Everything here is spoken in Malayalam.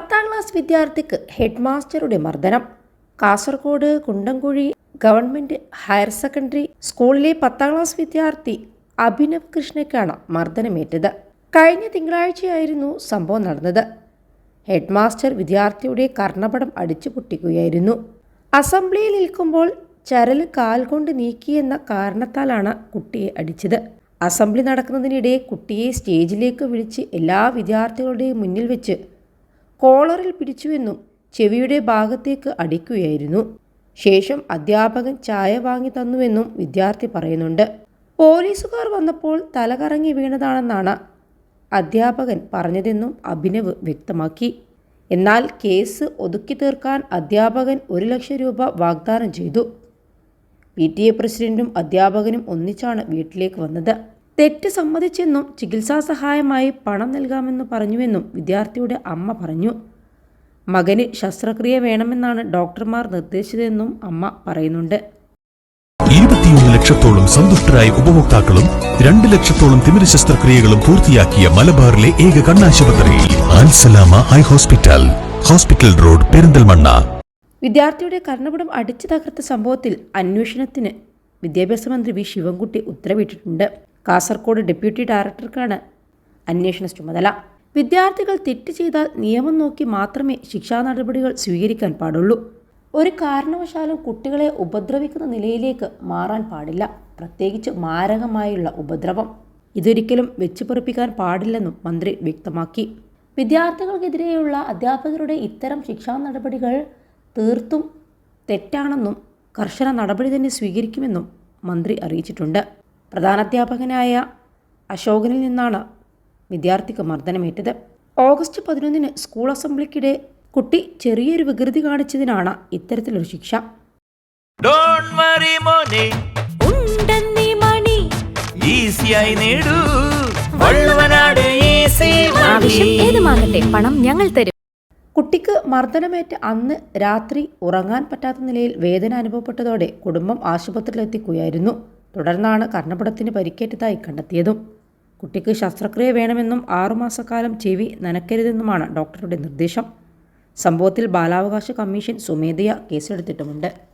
പത്താം ക്ലാസ് വിദ്യാർത്ഥിക്ക് ഹെഡ് മാസ്റ്ററുടെ മർദ്ദനം. Kasaragod Kundamkuzhi government higher secondary സ്കൂളിലെ പത്താം ക്ലാസ് വിദ്യാർത്ഥി അഭിനവ് കൃഷ്ണയ്ക്കാണ് മർദ്ദനമേറ്റത്. കഴിഞ്ഞ തിങ്കളാഴ്ചയായിരുന്നു സംഭവം നടന്നത്. ഹെഡ് മാസ്റ്റർ വിദ്യാർത്ഥിയുടെ കർണപടം അടിച്ചു പൊട്ടിക്കുകയായിരുന്നു അസംബ്ലിയിൽ നിൽക്കുമ്പോൾ ചരൽ കാൽ കൊണ്ട് നീക്കിയെന്ന കാരണത്താലാണ് കുട്ടിയെ അടിച്ചത്. അസംബ്ലി നടക്കുന്നതിനിടെ കുട്ടിയെ സ്റ്റേജിലേക്ക് വിളിച്ച് എല്ലാ വിദ്യാർത്ഥികളുടെയും മുന്നിൽ വെച്ച് കോളറിൽ പിടിച്ചുവെന്നും ചെവിയുടെ ഭാഗത്തേക്ക് അടിക്കുകയായിരുന്നു. ശേഷം അധ്യാപകൻ ചായ വാങ്ങി തന്നുവെന്നും വിദ്യാർത്ഥി പറയുന്നുണ്ട്. പോലീസുകാർ വന്നപ്പോൾ തലകറങ്ങി വീണതാണെന്നാണ് അധ്യാപകൻ പറഞ്ഞതെന്നും അഭിനവ് വ്യക്തമാക്കി. എന്നാൽ കേസ് ഒതുക്കി തീർക്കാൻ അധ്യാപകൻ ഒരു ലക്ഷം രൂപ വാഗ്ദാനം ചെയ്തു. പി ടി എ പ്രസിഡന്റും അധ്യാപകനും ഒന്നിച്ചാണ് വീട്ടിലേക്ക് വന്നത്. തെറ്റ് സമ്മതിച്ചെന്നും ചികിത്സാ സഹായമായി പണം നൽകാമെന്ന് പറഞ്ഞുവെന്നും വിദ്യാർത്ഥിയുടെ അമ്മ പറഞ്ഞു. മകന് ശസ്ത്രക്രിയ വേണമെന്നാണ് ഡോക്ടർമാർ നിർദ്ദേശിച്ചതെന്നും അമ്മ പറയുന്നുണ്ട്. ഇരുപത്തിയൊന്ന് ലക്ഷത്തോളം സന്തുഷ്ടരായ ഉപഭോക്താക്കളും രണ്ട് ലക്ഷത്തോളം തിമിര ശസ്ത്രക്രിയകളും പൂർത്തിയാക്കിയ മലബാറിലെ ഏക കണ്ണാശുപത്രി Al Salama eye hospital hospital road Perinthalmanna. വിദ്യാർത്ഥിയുടെ കർണപുടം അടിച്ചു തകർത്ത സംഭവത്തിൽ അന്വേഷണത്തിന് വിദ്യാഭ്യാസ മന്ത്രി വി. ശിവൻകുട്ടി ഉത്തരവിട്ടിട്ടുണ്ട്. കാസർഗോഡ് ഡെപ്യൂട്ടി ഡയറക്ടർക്കാണ് അന്വേഷണ ചുമതല. വിദ്യാർത്ഥികൾ തെറ്റ് ചെയ്താൽ നിയമം നോക്കി മാത്രമേ ശിക്ഷാ നടപടികൾ സ്വീകരിക്കാൻ പാടുള്ളൂ. ഒരു കാരണവശാലും കുട്ടികളെ ഉപദ്രവിക്കുന്ന നിലയിലേക്ക് മാറാൻ പാടില്ല. പ്രത്യേകിച്ച് മാരകമായുള്ള ഉപദ്രവം. ഇതൊരിക്കലും വെച്ചുപൊറിപ്പിക്കാൻ പാടില്ലെന്നും മന്ത്രി വ്യക്തമാക്കി. വിദ്യാർത്ഥികൾക്കെതിരെയുള്ള അധ്യാപകരുടെ ഇത്തരം ശിക്ഷാ നടപടികൾ തീർത്തും തെറ്റാണെന്നും കർശന നടപടി തന്നെ സ്വീകരിക്കുമെന്നും മന്ത്രി അറിയിച്ചിട്ടുണ്ട്. പ്രധാനാധ്യാപകനായ അശോകനിൽ നിന്നാണ് വിദ്യാർത്ഥിക്ക് മർദ്ദനമേറ്റത്. ഓഗസ്റ്റ് പതിനൊന്നിന് സ്കൂൾ അസംബ്ലിക്കിടെ കുട്ടി ചെറിയൊരു വികൃതി കാണിച്ചതിനാണ് ഇത്തരത്തിലൊരു ശിക്ഷ. ഡോണ്ട് വറി മോനെ. ഉണ്ടെന്നീ മണി. ഈസിയായി നേടൂ. വള്ളുവനാട് ഈസി ആവശ്യം ഏതുമാകട്ടെ പണം ഞങ്ങൾ തരും. കുട്ടിക്ക് മർദ്ദനമേറ്റ് അന്ന് രാത്രി ഉറങ്ങാൻ പറ്റാത്ത നിലയിൽ വേദന അനുഭവപ്പെട്ടതോടെ കുടുംബം ആശുപത്രിയിലെത്തിക്കുകയായിരുന്നു. തുടർന്നാണ് കർണപടത്തിന് പരിക്കേറ്റതായി കണ്ടെത്തിയതും. കുട്ടിക്ക് ശസ്ത്രക്രിയ വേണമെന്നും ആറുമാസക്കാലം ചെവി നനക്കരുതെന്നുമാണ് ഡോക്ടറുടെ നിർദ്ദേശം. സംഭവത്തിൽ ബാലാവകാശ കമ്മീഷൻ സ്വമേധയാ കേസെടുത്തിട്ടുമുണ്ട്.